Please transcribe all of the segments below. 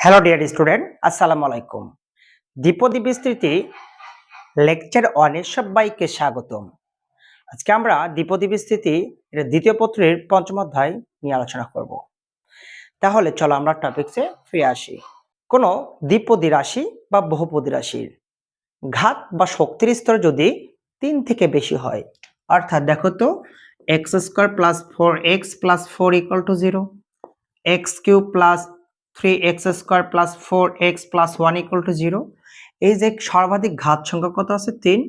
Hello dear student আসসালামু আলাইকুম দ্বিপদী বিস্তৃতি লেকচার ওয়ানের সবাইকে স্বাগতম। আজকে আমরা দ্বিপদী বিস্তৃতি এর দ্বিতীয় পত্রের পঞ্চম অধ্যায় নিয়ে আলোচনা করব। তাহলে চলো আমরা টপিকসে ফিরে আসি। কোনো দ্বিপদী রাশি বা বহুপদী রাশির ঘাত বা শক্তির স্তর যদি তিন থেকে বেশি হয়, অর্থাৎ দেখো তো X square plus four X plus four equal to zero X cube plus three X square plus four X plus one equal to zero এই যে সর্বাধিক ঘাত সংখ্যা কত আছে? তিন।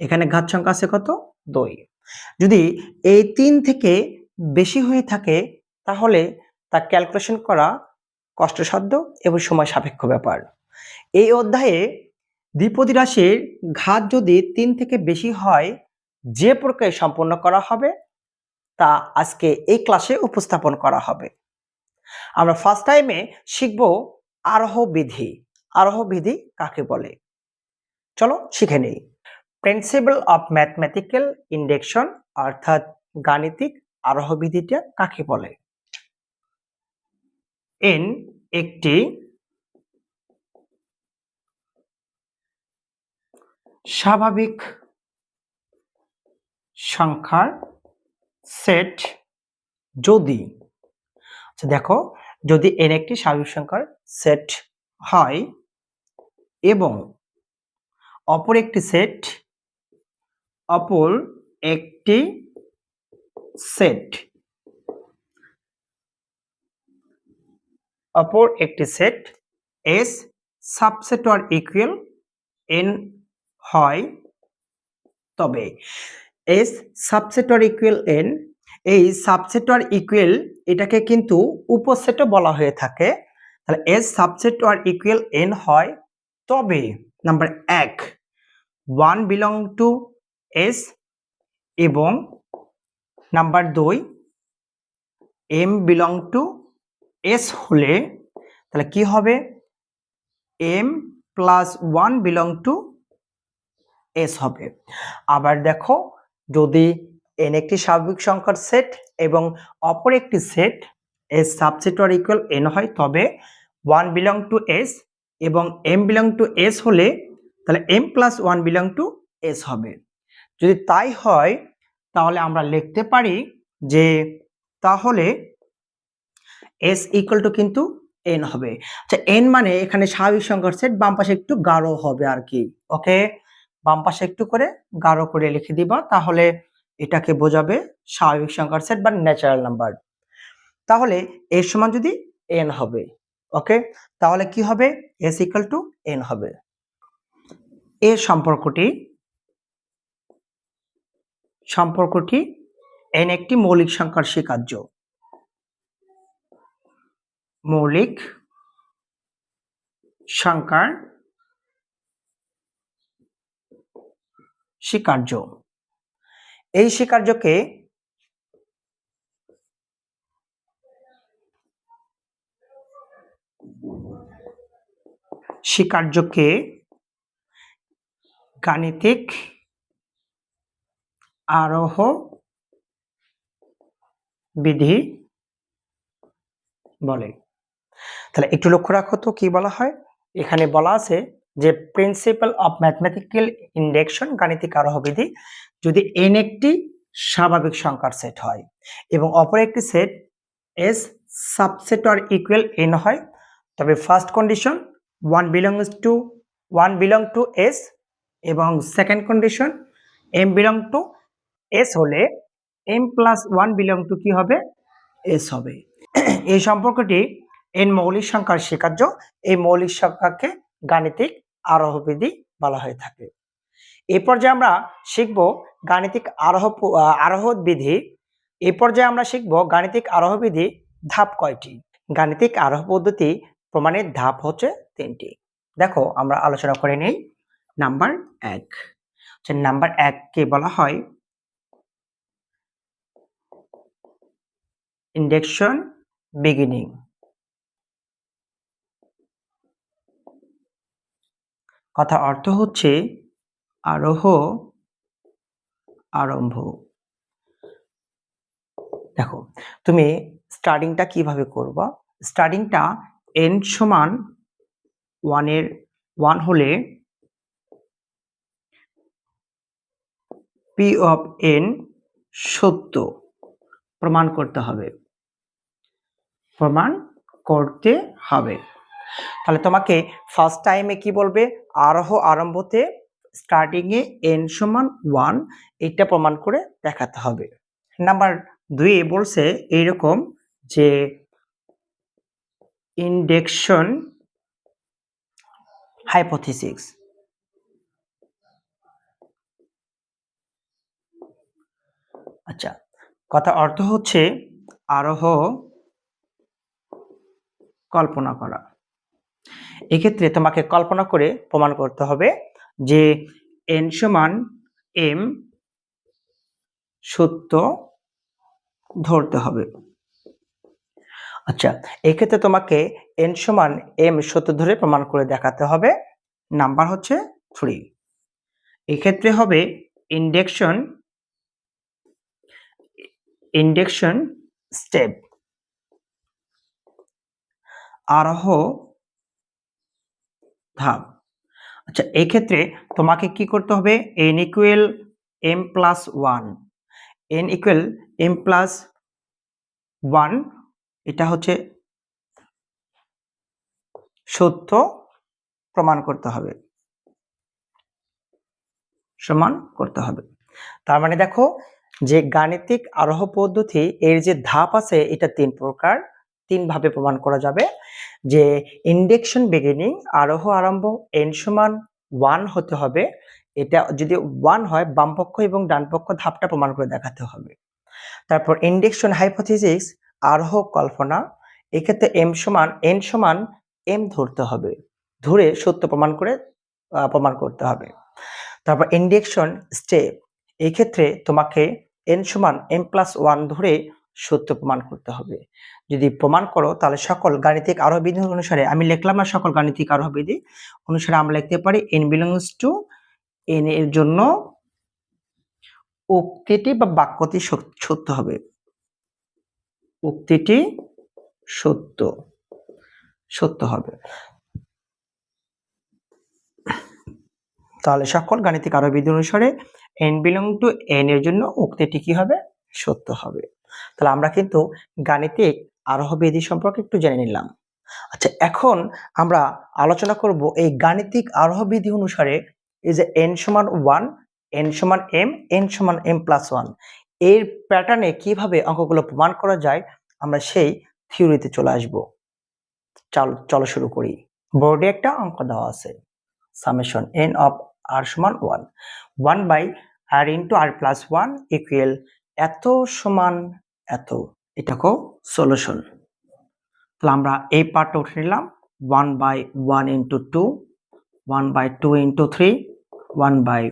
এখানে ঘাত সংখ্যা আছে কত? দুই। যদি এই তিন থেকে বেশি হয়ে থাকে, তাহলে তা ক্যালকুলেশন করা কষ্টসাধ্য এবং সময় সাপেক্ষ ব্যাপার। এই অধ্যায়ে দ্বিপদী রাশির ঘাত যদি তিন থেকে বেশি হয়, যে প্রক্রিয়া সম্পন্ন করা হবে, তা আজকে এই ক্লাসে উপস্থাপন করা হবে। আমরা ফার্স্ট টাইমে শিখব আরোহ বিধি আরোহ বিধি কাকে বলে? চলো শিখে নেই। প্রিন্সিপাল অফ ম্যাথমেটিক্যাল ইন্ডেকশন অর্থাৎ গাণিতিক আরোহ বিধিটা কাকে বলে? এন একটি স্বাভাবিক সংখ্যার সেট যদি আচ্ছা দেখো, যদি এন একটি স্বাভাবিক সংখ্যার সেট হয় এবং অপর একটি সেট অপর একটি সেট অপর একটি set S subset or equal N হয়, তবে S subset or equal N এই সাবসেট অর ইকুয়েল এটাকে কিন্তু উপসেটও বলা হয়ে থাকে। তাহলে S subset or equal N হয় তবে নাম্বার এক ওয়ান বিলং টু এস এবং নাম্বার দুই এম বিলং টু এস হলে তাহলে কি হবে? M plus one belong to S হবে। আবার দেখো যদি এন একটি স্বাভাবিক সংখ্যার সেট এবং অপর একটি set S subset or equal N হয়, তবে ওয়ান বিলং টু এস এবং এম বিলং টু এস হলে তাহলে M plus one belong to S হবে। যদি তাই হয়, তাহলে আমরা লিখতে পারি যে তাহলে এস ইকুয়াল টু কিন্তু এন হবে। আচ্ছা এন মানে এখানে স্বাভাবিক সংখ্যার সেট বাম পাশে একটু গাঢ় হবে আর কি ওকে বাম পাশে একটু করে গাঢ় করে লিখে দিবা, তাহলে এটাকে বোঝাবে স্বাভাবিক সংখ্যার সেট বা ন্যাচারাল নাম্বার তাহলে এর সমান যদি এন হবে ওকে তাহলে কি হবে? এস ইকাল টু এন হবে। এর সম্পর্কটি সম্পর্কটি এন একটি মৌলিক সংখ্যার স্বীকার্য। মৌলিক সংখ্যার স্বীকার্য। এই স্বীকার্যকে স্বীকার্যকে গাণিতিক আরোহ বিধি বলে। তাহলে একটু লক্ষ্য রাখো তো, কি বলা হয়? এখানে বলা আছে যে প্রিন্সিপাল অফ ম্যাথমেটিক্যাল ইন্ডেকশন গাণিতিক আরোহ বিধি যদি এন একটি স্বাভাবিক সংখ্যার সেট হয় এবং অপর একটি set S subset or equal N হয়, তবে first condition one belongs to one belong to S এবং second condition M belong to S হলে M plus one belong to কি হবে? এস হবে। এই সম্পর্কটি এন মৌলিক সংখ্যার স্বীকার্য। এই মৌলিক সংখ্যাকে গাণিতিক আরোহবিধি বলা হয়ে থাকে। এই পর্যায়ে আমরা শিখব গাণিতিক আরোহ আরোহ বিধি এই পর্যায়ে আমরা শিখব গাণিতিক আরোহ বিধি ধাপ কয়টি? গাণিতিক আরোহ পদ্ধতি প্রমাণের ধাপ হচ্ছে তিনটি। দেখো, আমরা আলোচনা করে নেই। নাম্বার এক। যে নাম্বার এককে বলা হয়? Induction beginning. কথা অর্থ হচ্ছে আরোহ আরম্ভ। দেখো, তুমি স্টার্টিংটা কীভাবে করবা? স্টার্টিংটা এন সমান ওয়ানের ওয়ান হলে পি অফ এন সত্য প্রমাণ করতে হবে। প্রমাণ করতে হবে। তাহলে তোমাকে ফার্স্ট টাইমে কি বলবে? আরোহ আরম্ভতে স্টার্টিং এ এন সমান ওয়ান এটা প্রমাণ করে দেখাতে হবে। নাম্বার দুই বলছে এইরকম যে ইন্ডেকশন হাইপোথিসিস আচ্ছা কথা অর্থ হচ্ছে আরোহ কল্পনা করা। এক্ষেত্রে তোমাকে কল্পনা করে প্রমাণ করতে হবে যে এন সমান এম সত্য ধরতে হবে। আচ্ছা এক্ষেত্রে তোমাকে এন সমান এম সত্য ধরে প্রমাণ করে দেখাতে হবে। নাম্বার হচ্ছে থ্রি এক্ষেত্রে হবে ইন্ডেকশন ইন্ডেকশন স্টেপ আরোহ ধাপ আচ্ছা এই ক্ষেত্রে তোমাকে কি করতে হবে? N equal M plus one N equal M plus one এটা হচ্ছে সত্য প্রমাণ করতে হবে। সমান করতে হবে। তার মানে দেখো যে গাণিতিক আরোহ পদ্ধতি এর যে ধাপ আছে এটা তিন প্রকার। তিন ভাবে প্রমাণ করা যাবে। যে ইন্ডেকশন বিগিনিং আরোহ আরম্ভ এন সমান ওয়ান হতে হবে। এটা যদি ওয়ান হয়, বামপক্ষ এবং ডানপক্ষ ধাপটা প্রমাণ করে দেখাতে হবে। তারপর ইন্ডেকশন হাইপোথিসিস আরোহ কল্পনা। এক্ষেত্রে এম সমান এন সমান এম ধরতে হবে। ধরে সত্য প্রমাণ করে প্রমাণ করতে হবে। তারপর ইন্ডেকশন স্টেপ এই ক্ষেত্রে তোমাকে এন সমান এম প্লাস ওয়ান ধরে সত্য প্রমাণ করতে হবে। যদি প্রমাণ করো, তাহলে সকল গাণিতিক আরোহ বিধি অনুসারে, আমি লিখলাম না সকল গাণিতিক আরোহ বিধি অনুসারে আমরা লিখতে পারি এন বিলংস টু এন এর জন্য উক্তিটি বা বাক্যটি সত্য হবে। উক্তিটি সত্য সত্য হবে। তাহলে সকল গাণিতিক আরও বিধি অনুসারে এন বিলং টু এন এর জন্য উক্তিটি কি হবে? সত্য হবে। তাহলে আমরা কিন্তু গাণিতিক আরোহ বিধি সম্পর্কে একটু জেনে নিলাম। আচ্ছা এখন আমরা আলোচনা করব এই গাণিতিক আরোহ বিধি অনুসারে এই যে এন সমান ওয়ান এন সমান এম এন সমান এম প্লাস ওয়ানের প্যাটার্নে কীভাবে অঙ্কগুলো প্রমাণ করা যায় আমরা সেই থিওরিতে চলে আসব। চল, চলো শুরু করি। বোর্ডে একটা অঙ্ক দেওয়া আছে। সামেশন এন অফ আর সমান one one by R into R plus one equal এত সমান এত, এটা এটাকেও সলিউশন তাহলে আমরা এই পার্টটা উঠে নিলাম। One by one into two one by two into three one by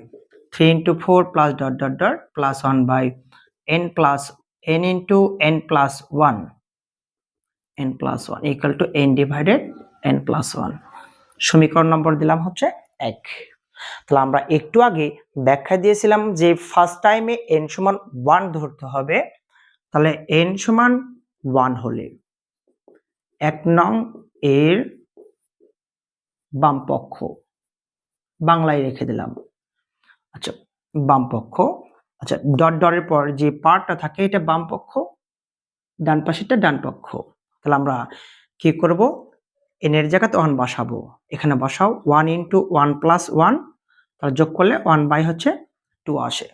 three into four plus dot dot dot plus one by N plus N into N plus one N plus one equal to N divided N plus one সমীকরণ নম্বর দিলাম হচ্ছে এক। তাহলে আমরা একটু আগে ব্যাখ্যা দিয়েছিলাম যে ফার্স্ট টাইমে এন সমান ওয়ান ধরতে হবে। তাহলে এন সমান ওয়ান হলে এক নং এর বাম পক্ষ বাংলায় রেখে দিলাম। আচ্ছা বাম পক্ষ আচ্ছা ডট ডটের পর যে পার্টটা থাকে এটা বাম পক্ষ ডান পাশেরটা ডান পক্ষ তাহলে আমরা কি করব? এন এর জায়গাতে ওয়ান বসাবো। এখানে বসাও one into one plus one তাহলে যোগ করলে ওয়ান বাই হচ্ছে টু আসে।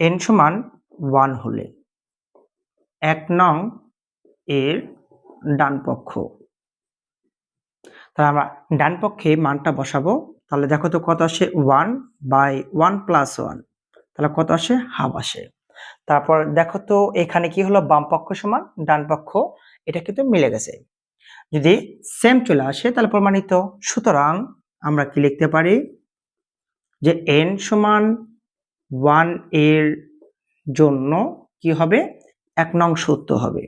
এন সমান ওয়ান হলে এক নং এর ডান পক্ষ। তাহলে আমরা ডান পক্ষে মানটা বসাবো। তাহলে দেখো তো কত আসে one by one plus one তাহলে কত আসে হাফ আসে। তারপর দেখো তো এখানে কি হলো বাম পক্ষ সমান ডান পক্ষ, এটা কিন্তু মিলে গেছে। যদি সেম চলে আসে তাহলে প্রমাণিত। সুতরাং আমরা কি লিখতে পারি? যে এন সমান ওয়ানের জন্য কি হবে? এক নং সত্য হবে।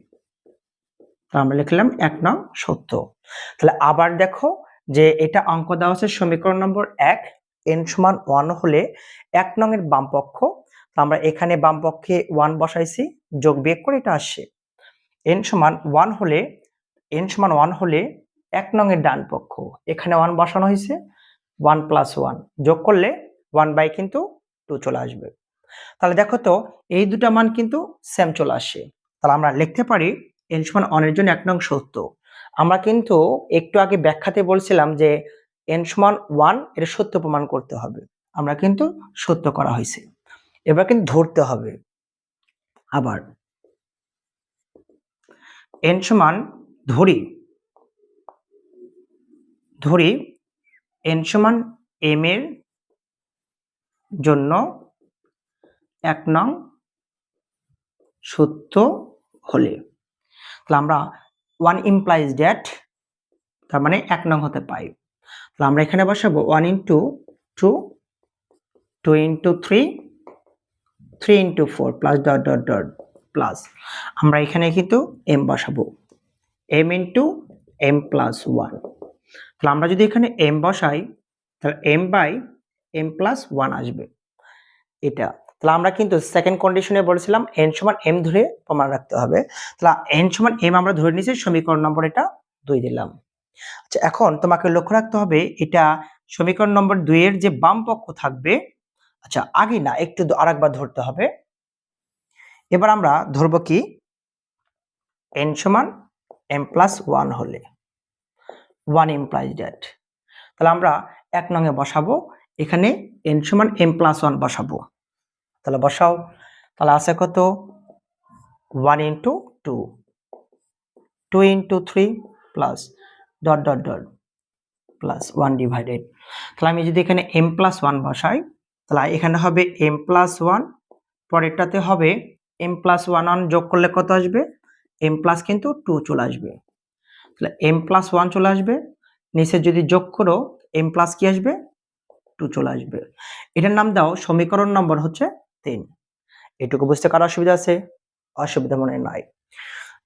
আমরা লিখলাম এক নং সত্য। তাহলে আবার দেখো যে এটা অঙ্ক দেওয়া আছে সমীকরণ নম্বর এক, এন সমান ওয়ান হলে এক নং এর বাম পক্ষ। তো আমরা এখানে বাম পক্ষে ওয়ান বসাইছি, যোগ বিয়োগ করে এটা আসছে। এন সমান ওয়ান হলে, এন সমান ওয়ান হলে এক নংয়ের ডান পক্ষ। এখানে ওয়ান বসানো হয়েছে, ওয়ান প্লাস ওয়ান। যোগ করলে ওয়ান বাই কিন্তু টু চলে আসবে। তাহলে দেখো তো, এই দুটা মান কিন্তু সেম চলে আসে। তাহলে আমরা লিখতে পারি এন সমান অনের জন্য এক নং সত্য। আমরা কিন্তু একটু আগে ব্যাখ্যাতে বলছিলাম যে এন সমান ওয়ানের সত্য প্রমাণ করতে হবে। আমরা কিন্তু সত্য করা হয়েছে। এবার কিন্তু ধরতে হবে। আবার এন সমান ধরি ধরি এন সমান এম এর জন্য এক নং সত্য হলে। তাহলে আমরা ওয়ান ইমপ্লাইজ ড্যাট তার মানে এক নং হতে পাই। তাহলে আমরা এখানে বসাবো one into two two into three three into four plus dot dot dot plus আমরা এখানে কিন্তু এম বসাবো। M into M plus one তাহলে আমরা যদি এখানে এম বসাই, তাহলে M by M plus one আসবে। এটা। তাহলে আমরা কিন্তু সেকেন্ড কন্ডিশনে বলেছিলাম এন সমান এম ধরে প্রমাণ রাখতে হবে। তাহলে এন সমান এম আমরা ধরে নিয়েছি, সমীকরণ নম্বর এটা দুই দিলাম। আচ্ছা এখন তোমাকে লক্ষ্য রাখতে হবে, এটা সমীকরণ নম্বর দুইয়ের যে বাম পক্ষ থাকবে আচ্ছা আগে না, একটু আরেকবার ধরতে হবে। এবার আমরা ধরব কি? এন সমান এম প্লাস ওয়ান হলে। ওয়ান ইমপ্লাইজ ড্যাট তাহলে আমরা এক নঙে বসাবো এখানে এন সমান এম প্লাস ওয়ান বসাবো। তাহলে বসাও। তাহলে আছে কত? One into two two into three plus dot dot dot plus one divided তাহলে আমি যদি এখানে এম প্লাস ওয়ান বসাই, তাহলে এখানে হবে এম প্লাস ওয়ান পরেরটাতে হবে এম প্লাস ওয়ান ওয়ান যোগ করলে কত আসবে? এম প্লাস কিন্তু টু চলে আসবে। তাহলে এম প্লাস ওয়ান চলে আসবে। নিচে যদি যোগ করো এম প্লাস কি আসবে? টু চলে আসবে। এটার নাম দাও, সমীকরণ নম্বর হচ্ছে তিন। এটুকু বুঝতে কারও অসুবিধা আছে? অসুবিধা মনে নাই।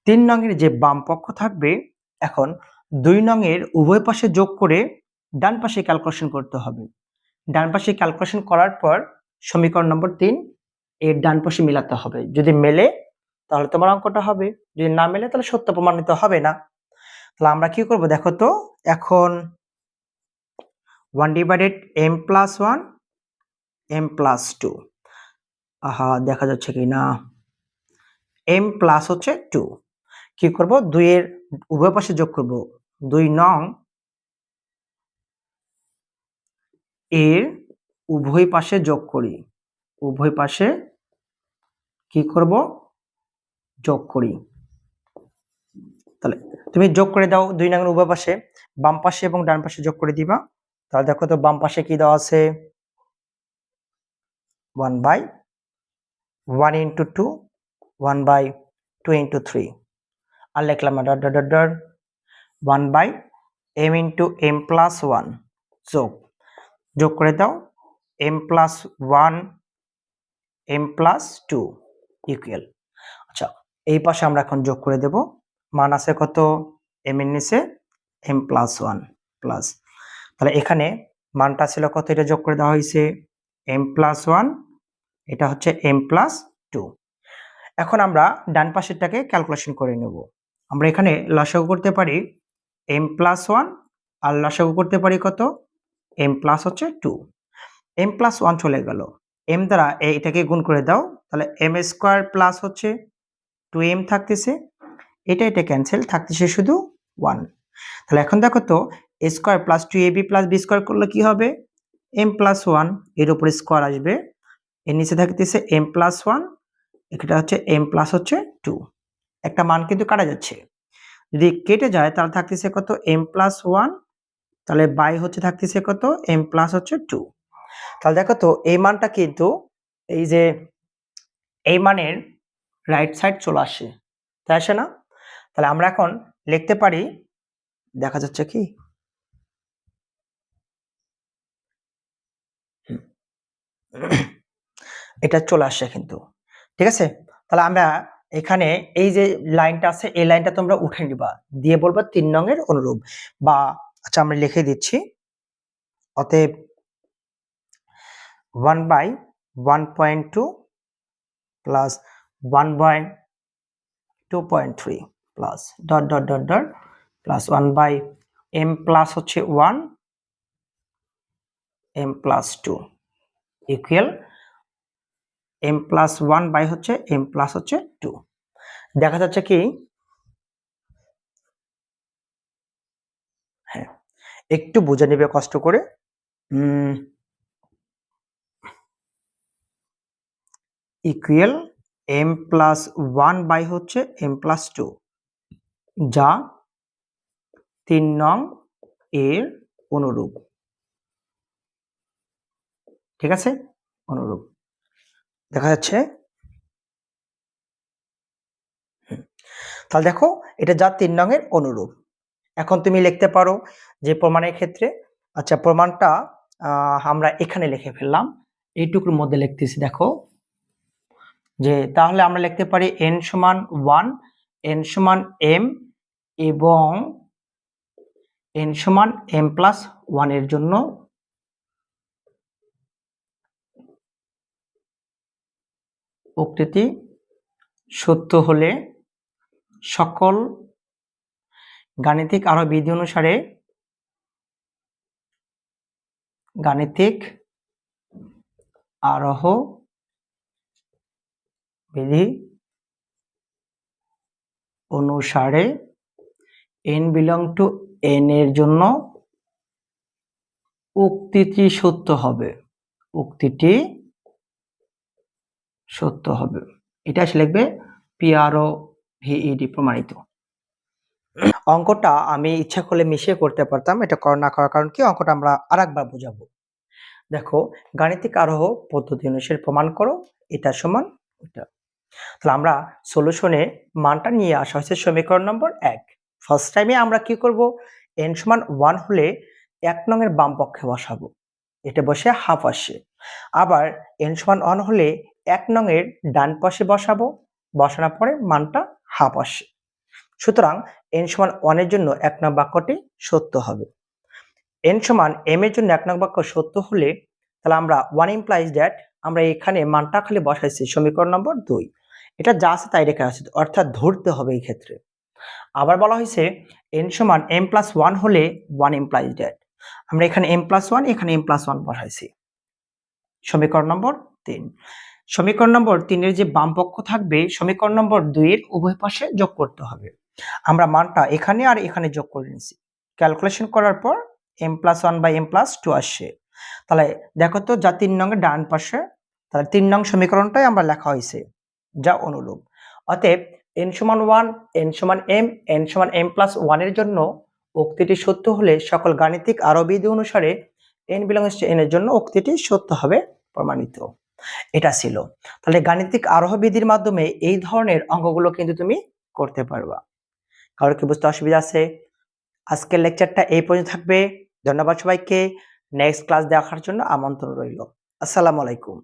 তিন নঙের যে বাম পক্ষ থাকবে, এখন দুই নঙের উভয় পাশে যোগ করে ডান পাশে ক্যালকুলেশন করতে হবে। ডান পাশে ক্যালকুলেশন করার পর সমীকরণ নম্বর তিন, এর ডান পাশে মিলাতে হবে। যদি মেলে, তাহলে তোমার অঙ্কটা হবে। যদি না মেলে, তাহলে সত্য প্রমাণিত হবে না। তাহলে আমরা কি করব? দেখো তো, এখন one divided M plus one M plus two আহা, দেখা যাচ্ছে কি না? এম প্লাস হচ্ছে টু কি করব? দুইয়ের, উভয় পাশে যোগ করব। দুই নং এর উভয় পাশে যোগ করি। উভয় পাশে কি করব? যোগ করি। তাহলে, তুমি যোগ করে দাও দুই নং উভয় পাশে, বাম পাশে এবং ডান পাশে যোগ করে দিবা। তাহলে দেখো তো বাম পাশে কি দেওয়া আছে? One by one into two one by two into three আর লিখলাম dot dot dot dot one by M into M plus one যোগ। যোগ করে দাও। M plus one M plus two equal আচ্ছা এই পাশে আমরা এখন যোগ করে দেব। মান আছে কত? এম এর নিচে এম প্লাস ওয়ান প্লাস তাহলে এখানে মানটা ছিল কত? এটা যোগ করে দেওয়া হয়েছে এম প্লাস ওয়ান এটা হচ্ছে এম প্লাস টু এখন আমরা ডান পাশেরটাকে ক্যালকুলেশন করে নেব। আমরা এখানে লসাগু করতে পারি এম প্লাস ওয়ান আর লসাগু করতে পারি কত? এম প্লাস হচ্ছে টু এম প্লাস ওয়ান চলে গেল। এম দ্বারা এটাকে গুণ করে দাও। তাহলে এম স্কোয়ার প্লাস হচ্ছে টু এম থাকতেছে। এটা এটা ক্যান্সেল থাকতেছে শুধু ওয়ান তাহলে এখন দেখো তো square plus two A B plus B square করলে কি হবে? এম প্লাস ওয়ানের উপরে স্কোয়ার আসবে। এর নিচে থাকতেছে এম প্লাস ওয়ান এটা হচ্ছে এম প্লাস হচ্ছে টু একটা মান কিন্তু কাটা যাচ্ছে। যদি কেটে যায়, তাহলে থাকতেছে কত? এম প্লাস ওয়ান তাহলে বাই হচ্ছে থাকতেছে কত? এম প্লাস হচ্ছে টু তাহলে দেখো তো, এই মানটা কিন্তু এই যে এই মানের রাইট সাইড চলে আসে। তাই আসে না? তাহলে আমরা এখন লিখতে পারি, দেখা যাচ্ছে কি? এটা চলে আসছে কিন্তু, ঠিক আছে? তাহলে আমরা এখানে এই যে লাইনটা আছে, এই লাইনটা তোমরা উঠে নিবা। দিয়ে বলবা তিন নঙের অনুরূপ। বা আচ্ছা আমরা লিখে দিচ্ছি। অতএব one by one point two plus one by two point three plus dot dot dot dot plus one by M plus হচ্ছে one M plus two equal M plus one by হচ্ছে এম প্লাস হচ্ছে two দেখা যাচ্ছে কি? হ্যাঁ একটু বুঝে নেবে কষ্ট করে। Equal M plus one by হচ্ছে এম প্লাস টু যা তিন নং এর অনুরূপ। ঠিক আছে? অনুরূপ। দেখা যাচ্ছে? তাহলে দেখো, এটা যা তিন রঙের অনুরূপ। এখন তুমি লিখতে পারো যে প্রমাণের ক্ষেত্রে আচ্ছা প্রমাণটা আমরা এখানে লিখে ফেললাম। এইটুকুর মধ্যে লিখতেছি, দেখো। যে তাহলে আমরা লিখতে পারি এন সমান ওয়ান এন সমান এম এবং এন সমান এম প্লাস ওয়ানের জন্য উক্তিটি সত্য হলে সকল গাণিতিক আরও বিধি অনুসারে গাণিতিক আরোহ বিধি অনুসারে এন বিলং টু এন এর জন্য উক্তিটি সত্য হবে। উক্তিটি সত্য হবে। এটা এসে লিখবে পিআরও ভিইডি প্রমাণিত। অঙ্কটা আমি ইচ্ছা করলে মিশিয়ে করতে পারতাম, এটা না করার কারণ কি, অঙ্কটা আমরা আর একবার বোঝাবো। দেখো, গাণিতিক আরোহ পদ্ধতি অনুসারে প্রমাণ করো, এটা সমান এটা তাহলে আমরা সলিউশনে মানটা নিয়ে আসা হয়েছে সমীকরণ নম্বর এক। ফার্স্ট টাইমে আমরা কি করব? এন সমান ওয়ান হলে এক নংয়ের বাম পক্ষে বসাবো। এটা বসে হাফ আসে। আবার এন সমান ওয়ান হলে এক নংয়ের ডান পাশে বসাবো, বসানোর পরে মানটা হাফ আসে। সুতরাং এন সমান ওয়ানের জন্য এক নং বাক্যটি সত্য হবে। এন সমান এম এর জন্য এক নং বাক্য সত্য হলে তাহলে আমরা ওয়ান ইমপ্লাইজ দ্যাট আমরা এখানে মানটা খালি বসাইছি, সমীকরণ নম্বর দুই। এটা যা আছে তাই রেখে আছে অর্থাৎ ধরতে হবে এই ক্ষেত্রে। আবার বলা হয়েছে এন সমান এম প্লাস ওয়ান হলে ওয়ান ইমপ্লাইজ দ্যাট আমরা এখানে এম প্লাস ওয়ান এখানে এম প্লাস ওয়ান বসাইছি। সমীকরণ নম্বর তিন। সমীকরণ নম্বর তিনের যে বাম পক্ষ থাকবে, সমীকরণ নম্বর দুইয়ের উভয় পাশে যোগ করতে হবে। আমরা মানটা এখানে আর এখানে যোগ করে নিছি ক্যালকুলেশন করার পর M plus one by M plus two আসছে তাহলে দেখো তো যা তিন নঙের ডান পাশে, তাহলে তিন নং সমীকরণটাই আমরা লেখা হয়েছে, যা অনুরূপ। অতএব এন সমান ওয়ান এন সমান এম এন সমান এম প্লাস ওয়ানের জন্য উক্তিটি সত্য হলে সকল গাণিতিক আরও বিধি অনুসারে এন বিলংস এন এর জন্য উক্তিটি সত্য হবে প্রমাণিত। এটা ছিল। তাহলে গাণিতিক আরোহ বিধির মাধ্যমে এই ধরনের অঙ্গগুলো কিন্তু তুমি করতে পারবা। কারোর কি বুঝতে অসুবিধা আছে? আজকের লেকচারটা এই পর্যন্ত থাকবে। ধন্যবাদ সবাইকে। নেক্সট ক্লাস দেখার জন্য আমন্ত্রণ রইল। আসসালামু আলাইকুম।